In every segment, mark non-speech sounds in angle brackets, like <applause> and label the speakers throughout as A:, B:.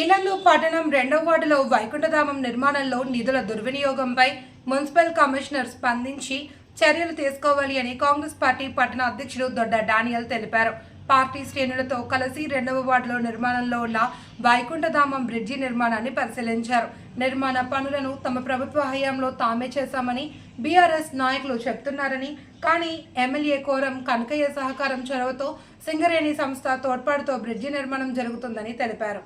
A: ఇళ్ళలో పట్టణం రెండవ వార్డులో వైకుంఠధామం నిర్మాణంలో నిధుల దుర్వినియోగంపై మున్సిపల్ కమిషనర్ స్పందించి చర్యలు తీసుకోవాలి అని కాంగ్రెస్ పార్టీ పట్టణ అధ్యక్షుడు దొడ్డ డానియల్ తెలిపారు. పార్టీ శ్రేణులతో కలిసి రెండవ వార్డులో నిర్మాణంలో ఉన్న వైకుంఠధామం బ్రిడ్జి నిర్మాణాన్ని పరిశీలించారు. నిర్మాణ పనులను తమ ప్రభుత్వ హయాంలో తామే చేశామని బీఆర్ఎస్ నాయకులు చెప్తున్నారని కానీ ఎమ్మెల్యే కోరం కనకయ్య సహకారం చొరవతో సింగరేణి సంస్థ తోడ్పాటుతో బ్రిడ్జి నిర్మాణం జరుగుతుందని తెలిపారు.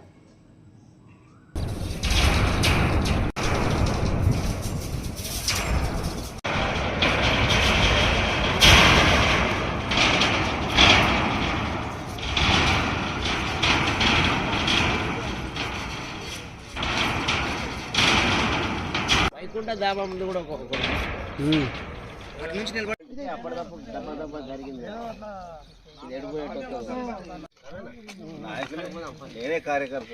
B: వైకుంఠ ధామం ఉంది కూడా ఒక. అటు నుంచి నిలబడి అప్పటికప్పుడు దెబ్బ జరిగింది.
C: నేనే కార్యకర్త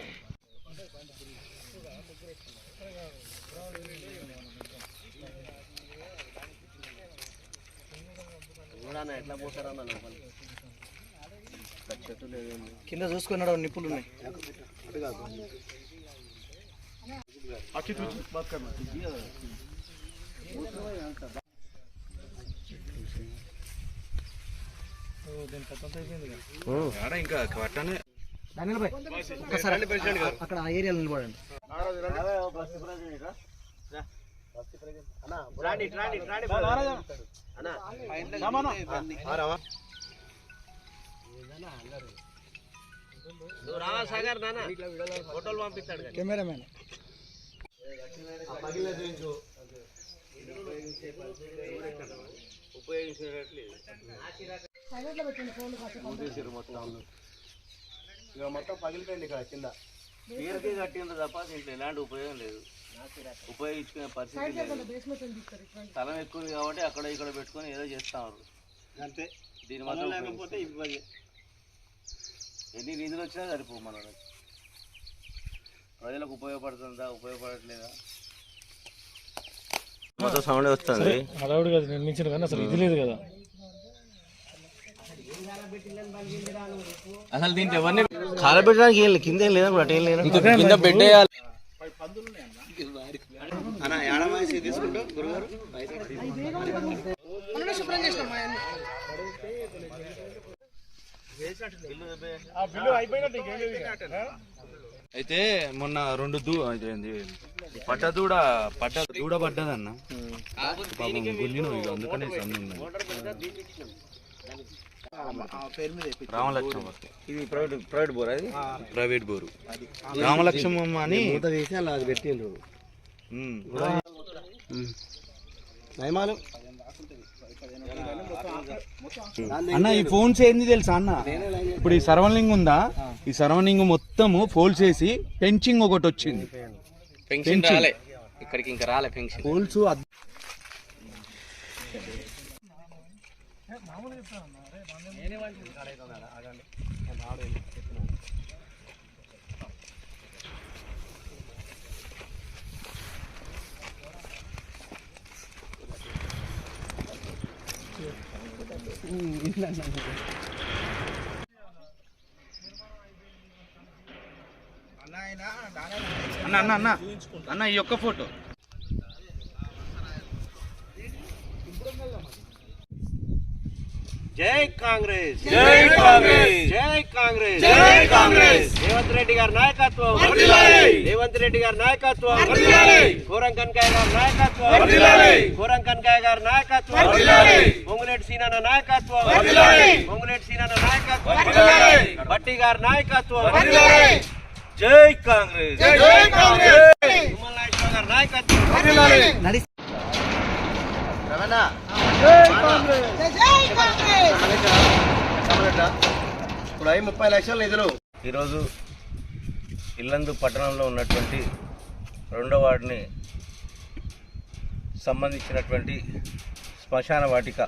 B: ఎట్లా పోతారన్న చెట్టు
D: కింద చూసుకున్నాడు నిప్పులు ఉన్నాయి
E: ఇంకా కట్టనే
D: దానిలో పోయి. ఒక్కసారి అక్కడ ఆ ఏరియాలో నిలబడండి.
B: రావా సాగర్ నాన్న? ఫోటోలు పంపిస్తాడు
D: కెమెరామెన్
C: ఇక మొత్తం పగిలిపోయింది ఇక్కడ కింద.
B: కట్టింది తప్ప దీంట్లో ఎలాంటి ఉపయోగం లేదు. ఉపయోగించుకునే పరిస్థితి లేదు. స్థలం ఎక్కువ కాబట్టి అక్కడ ఇక్కడ పెట్టుకొని ఏదో చేస్తున్నారు
C: అంతే.
B: దీని
C: ఇబ్బంది.
B: ఎన్ని నిధులు వచ్చినా సరిపో మన ప్రజలకు ఉపయోగపడుతుందా ఉపయోగపడట్లేదా? మొత్తం సౌండ్ వస్తుంది.
D: హడావుడి కదా నిర్మించిన కానీ అసలు ఇది లేదు కదా.
B: అసలు దీంట్లో ఎవరిని కాలబెట్టడానికి ఏం లేదు కింద ఏం లేదా అటు ఏం లేదా. కింద పెట్టేయాలి.
C: అన్న ఏడమాసి తీసుకుంటూ గురుగారు?
E: అయితే మొన్న రెండు దూ పడ్డ దూడ పడ్డ దూడ పడ్డదన్న. పాపం గుంజిన ఇక అందుకనే రామలక్ష్మం
C: ఇది ప్రైవేట్ ప్రైవేట్ బోర్ అది
E: ప్రైవేట్ బోరు. రామలక్ష్మం అని
C: మూత తీసి అలా అది పెట్టిండ్రు.
E: ఉమ్,
C: నయమాలు.
E: అన్న ఈ ఫోన్స్ ఏంది తెలుసా అన్న? ఇప్పుడు ఈ సర్వలింగ్ ఉందా? ఈ సర్వలింగ్ మొత్తము ఫోల్ చేసి పెంచింగ్ ఒకటి వచ్చింది.
B: పెన్షన్ రాలే. ఇక్కడికి ఇంకా రాలే పెన్షన్
E: ఫోల్స్ <laughs> అన్న అన్న అన్న. అన్న ఈ యొక్క ఫోటో.
B: జై కాంగ్రెస్.
C: జై కాంగ్రెస్.
B: జై కాంగ్రెస్.
C: జై కాంగ్రెస్.
B: రేవంత్ రెడ్డి గారి నాయకత్వం. రేవంత్ రెడ్డి గారి నాయకత్వం. కోరం కనకాయ గారి నాయకత్వం. కోరం కనకాయ గారి నాయకత్వం. పొంగులేటి సీనన్న నాయకత్వం. పొంగులేటి సీనన్న నాయకత్వం. బట్టి గారి నాయకత్వం. జై కాంగ్రెస్.
C: జై కాంగ్రెస్.
B: నాయకత్వం.
C: రమణ. ఇప్పుడు అయి ముప్పై లక్షల నిధులు.
B: ఈరోజు ఇల్లందు పట్టణంలో ఉన్నటువంటి రెండో వార్డుని సంబంధించినటువంటి శ్మశాన వాటిక.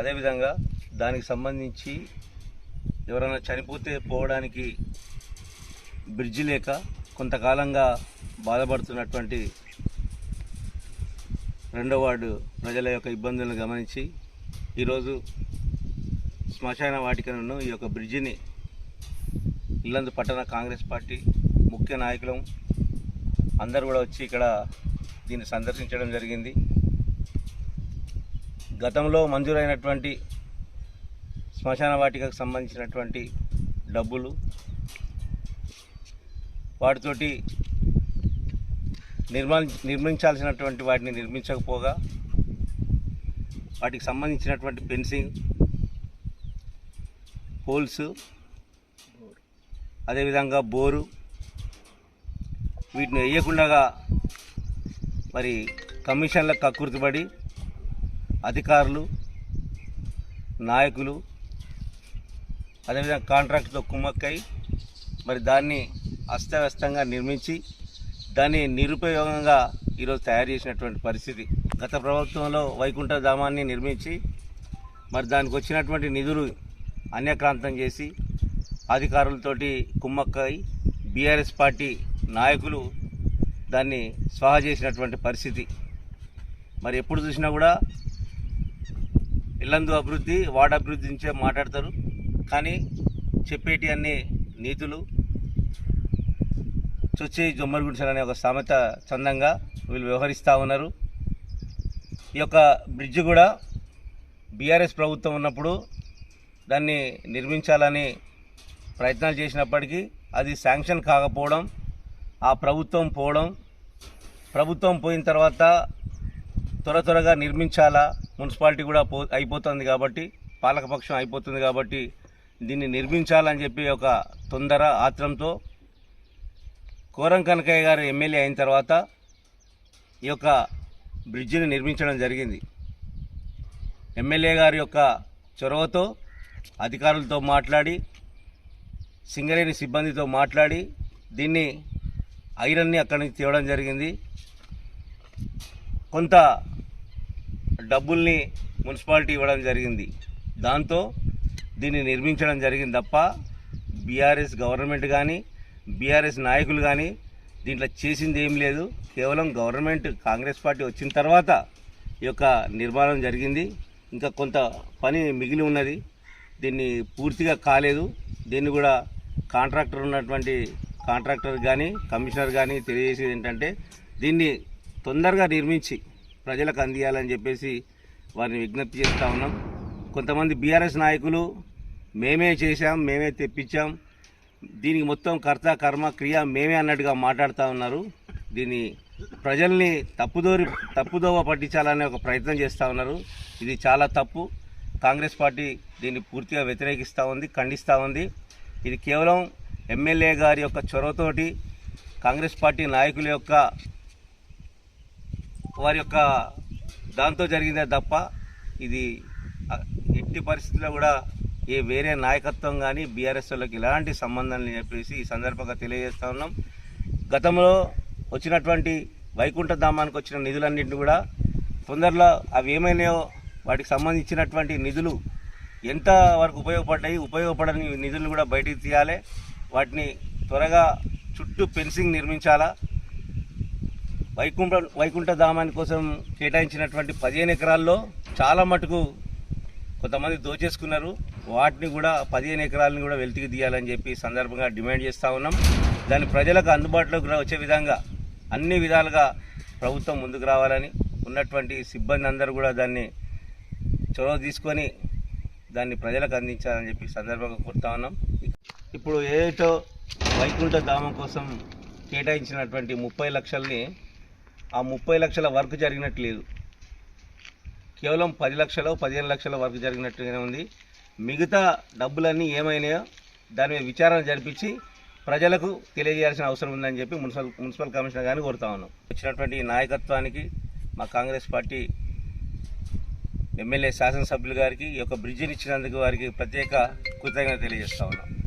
B: అదేవిధంగా దానికి సంబంధించి ఎవరైనా చనిపోతే పోవడానికి బ్రిడ్జి లేక కొంతకాలంగా బాధపడుతున్నటువంటి రెండో వార్డు ప్రజల యొక్క ఇబ్బందులను గమనించి ఈరోజు శ్మశాన వాటికను ఈ యొక్క బ్రిడ్జిని
F: ఇల్లందు పట్టణ కాంగ్రెస్ పార్టీ ముఖ్య నాయకులం అందరూ కూడా వచ్చి ఇక్కడ దీన్ని సందర్శించడం జరిగింది. గతంలో మంజూరైనటువంటి శ్మశాన వాటికకు సంబంధించినటువంటి డబ్బులు వాటితోటి నిర్మాణ నిర్మించాల్సినటువంటి వాటిని నిర్మించకపోగా వాటికి సంబంధించినటువంటి ఫెన్సింగ్ హోల్స్ అదేవిధంగా బోరు వీటిని వేయకుండా మరి కమిషన్లకు కక్కుర్తిపడి అధికారులు నాయకులు అదేవిధంగా కాంట్రాక్ట్తో కుమ్మక్కై మరి దాన్ని అస్తవ్యస్తంగా నిర్మించి దాన్ని నిరుపయోగంగా ఈరోజు తయారు చేసినటువంటి పరిస్థితి. గత ప్రభుత్వంలో వైకుంఠ ధామాన్ని నిర్మించి మరి దానికి వచ్చినటువంటి నిధులు అన్యక్రాంతం చేసి అధికారులతోటి కుమ్మక్కై బీఆర్ఎస్ పార్టీ నాయకులు దాన్ని స్వాహా చేసినటువంటి పరిస్థితి. మరి ఎప్పుడు చూసినా కూడా ఇల్లందు అభివృద్ధి వార్డు అభివృద్ధి నుంచే మాట్లాడతారు. కానీ చెప్పేటి అన్ని నీతులు చుచ్చి జొమ్మలు అనే ఒక సామెత చందంగా వీళ్ళు వ్యవహరిస్తూ ఉన్నారు. ఈ యొక్క బ్రిడ్జ్ కూడా బీఆర్ఎస్ ప్రభుత్వం ఉన్నప్పుడు దాన్ని నిర్మించాలని ప్రయత్నాలు చేసినప్పటికీ అది శాంక్షన్ కాకపోవడం ఆ ప్రభుత్వం పోవడం ప్రభుత్వం పోయిన తర్వాత త్వర త్వరగా నిర్మించాలా మున్సిపాలిటీ కూడా పో అయిపోతుంది కాబట్టి పాలకపక్షం అయిపోతుంది కాబట్టి దీన్ని నిర్మించాలని చెప్పి ఒక తొందర ఆత్రంతో కోరం కనకయ్య గారు ఎమ్మెల్యే అయిన తర్వాత ఈ యొక్క బ్రిడ్జిని నిర్మించడం జరిగింది. ఎమ్మెల్యే గారి యొక్క చొరవతో అధికారులతో మాట్లాడి సింగరేణి సిబ్బందితో మాట్లాడి దీన్ని ఐరన్ని అక్కడి నుంచి తేవడం జరిగింది. కొంత డబ్బుల్ని మున్సిపాలిటీ ఇవ్వడం జరిగింది. దాంతో దీన్ని నిర్మించడం జరిగింది తప్ప బీఆర్ఎస్ గవర్నమెంట్ కానీ బీఆర్ఎస్ నాయకులు కానీ దీంట్లో చేసింది ఏం లేదు. కేవలం గవర్నమెంట్ కాంగ్రెస్ పార్టీ వచ్చిన తర్వాత ఈ యొక్క నిర్మాణం జరిగింది. ఇంకా కొంత పని మిగిలి ఉన్నది. దీన్ని పూర్తిగా కాలేదు. దీన్ని కూడా కాంట్రాక్టర్ ఉన్నటువంటి కాంట్రాక్టర్ కానీ కమిషనర్ కానీ తెలియజేసేది ఏంటంటే దీన్ని తొందరగా నిర్మించి ప్రజలకు అందియాలని చెప్పేసి వారిని విజ్ఞప్తి చేస్తూ ఉన్నాం. కొంతమంది బీఆర్ఎస్ నాయకులు మేమే చేశాం మేమే తెప్పించాం. దీనికి మొత్తం కర్త కర్మ క్రియ మేమే అన్నట్టుగా మాట్లాడుతూ ఉన్నారు. దీన్ని ప్రజల్ని తప్పుదోరి తప్పుదోవ పట్టించాలనే ఒక ప్రయత్నం చేస్తూ ఉన్నారు. ఇది చాలా తప్పు. కాంగ్రెస్ పార్టీ దీన్ని పూర్తిగా వ్యతిరేకిస్తూ ఉంది ఖండిస్తూ ఉంది. ఇది కేవలం ఎమ్మెల్యే గారి యొక్క చొరవతోటి కాంగ్రెస్ పార్టీ నాయకుల యొక్క వారి యొక్క దాంతో జరిగిందే తప్ప ఇది ఎట్టి పరిస్థితుల్లో కూడా ఏ వేరే నాయకత్వం కానీ బీఆర్ఎస్ వాళ్ళకి ఎలాంటి సంబంధం లేని చెప్పేసి ఈ సందర్భంగా తెలియజేస్తా ఉన్నాం. గతంలో వచ్చినటువంటి వైకుంఠ ధామానికి వచ్చిన నిధులన్నింటినీ కూడా తొందరలో అవి ఏమైనాయో వాటికి సంబంధించినటువంటి నిధులు ఎంత వరకు ఉపయోగపడ్డాయి ఉపయోగపడని నిధులను కూడా బయటికి తీయాలి. వాటిని త్వరగా చుట్టూ ఫెన్సింగ్ నిర్మించాలా? వైకుంఠ వైకుంఠ ధామాని కోసం కేటాయించినటువంటి పదిహేను ఎకరాల్లో చాలా మటుకు కొంతమంది దోచేసుకున్నారు. వాటిని కూడా పదిహేను ఎకరాలను కూడా వెలితికి తీయాలని చెప్పి సందర్భంగా డిమాండ్ చేస్తూ ఉన్నాం. దాన్ని ప్రజలకు అందుబాటులోకి వచ్చే విధంగా అన్ని విధాలుగా ప్రభుత్వం ముందుకు రావాలని ఉన్నటువంటి సిబ్బంది అందరూ కూడా దాన్ని చొరవ తీసుకొని దాన్ని ప్రజలకు అందించాలని చెప్పి సందర్భంగా కోరుతా ఉన్నాం. ఇప్పుడు ఏటో వైకుంఠ ధామం కోసం కేటాయించినటువంటి ముప్పై లక్షల్ని ఆ ముప్పై లక్షల వర్క్ జరిగినట్లేదు కేవలం పది లక్షలు పదిహేను లక్షల వరకు జరిగినట్టుగానే ఉంది. మిగతా డబ్బులన్నీ ఏమైనాయో దాని మీద విచారణ జరిపించి ప్రజలకు తెలియజేయాల్సిన అవసరం ఉందని చెప్పి మున్సిపల్ మున్సిపల్ కమిషనర్ గారిని కోరుతా ఉన్నాం. వచ్చినటువంటి నాయకత్వానికి మా కాంగ్రెస్ పార్టీ ఎమ్మెల్యే శాసనసభ్యులు గారికి ఈ యొక్క బ్రిడ్జిని ఇచ్చినందుకు వారికి ప్రత్యేక కృతజ్ఞత తెలియజేస్తా ఉన్నాం.